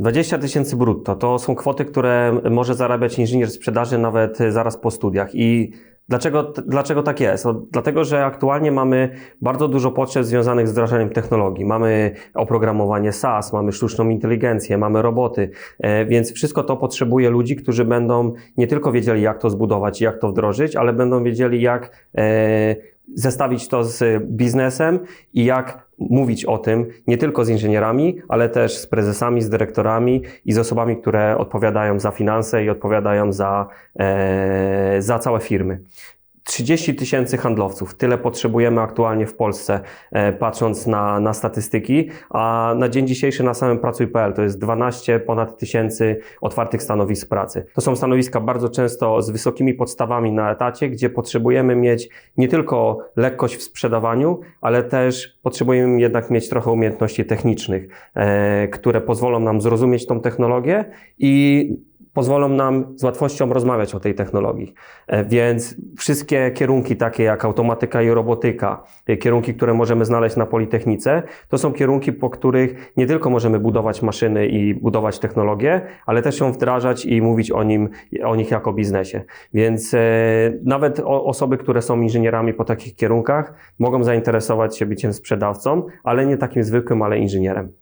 20 tysięcy brutto to są kwoty, które może zarabiać inżynier sprzedaży nawet zaraz po studiach. I dlaczego, dlaczego tak jest? No, dlatego, że aktualnie mamy bardzo dużo potrzeb związanych z wdrażaniem technologii. Mamy oprogramowanie SaaS, mamy sztuczną inteligencję, mamy roboty, e, więc wszystko to potrzebuje ludzi, którzy będą nie tylko wiedzieli, jak to zbudować i jak to wdrożyć, ale będą wiedzieli, jak e, zestawić to z biznesem i jak mówić o tym nie tylko z inżynierami, ale też z prezesami, z dyrektorami i z osobami, które odpowiadają za finanse i odpowiadają za, e, za całe firmy. 30 tysięcy handlowców. Tyle potrzebujemy aktualnie w Polsce, e, patrząc na, na statystyki, a na dzień dzisiejszy na samym Pracuj.pl to jest 12 ponad tysięcy otwartych stanowisk pracy. To są stanowiska bardzo często z wysokimi podstawami na etacie, gdzie potrzebujemy mieć nie tylko lekkość w sprzedawaniu, ale też potrzebujemy jednak mieć trochę umiejętności technicznych, e, które pozwolą nam zrozumieć tą technologię i pozwolą nam z łatwością rozmawiać o tej technologii. E, Więc wszystkie kierunki takie jak automatyka i robotyka, e, kierunki, które możemy znaleźć na Politechnice, to są kierunki, po których nie tylko możemy budować maszyny i budować technologię, ale też ją wdrażać i mówić o, nim, o nich jako biznesie. Więc e, nawet osoby, które są inżynierami po takich kierunkach, mogą zainteresować się byciem sprzedawcą, ale nie takim zwykłym, ale inżynierem.